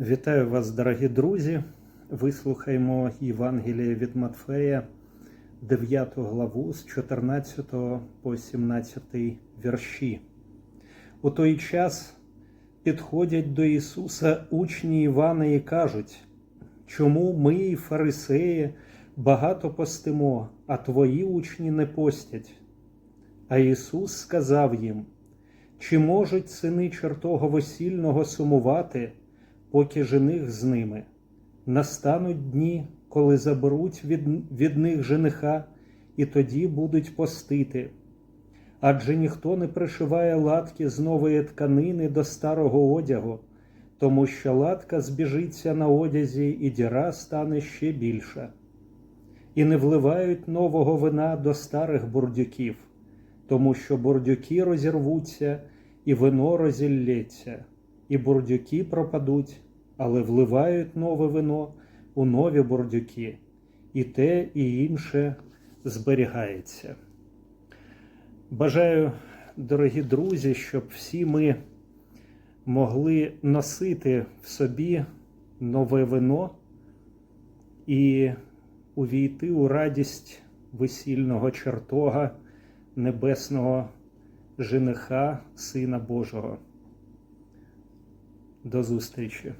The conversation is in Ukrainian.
Вітаю вас, дорогі друзі. Вислухаймо Євангеліє від Матфея, 9 главу з 14 по 17 вірші. У той час підходять до Ісуса учні Івана і кажуть, чому ми, фарисеї, багато постимо, а твої учні не постять? А Ісус сказав їм, чи можуть сини чертого весільного сумувати, поки жених з ними? Настануть дні, коли заберуть від, від них жениха, і тоді будуть постити. Адже ніхто не пришиває латки з нової тканини до старого одягу, тому що латка збіжиться на одязі, і діра стане ще більша. І не вливають нового вина до старих бурдюків, тому що бурдюки розірвуться, і вино розіллється, і бурдюки пропадуть, але вливають нове вино у нові бурдюки, і те, і інше зберігається. Бажаю, дорогі друзі, щоб всі ми могли носити в собі нове вино і увійти у радість весільного чертога небесного жениха Сина Божого. До зустрічі!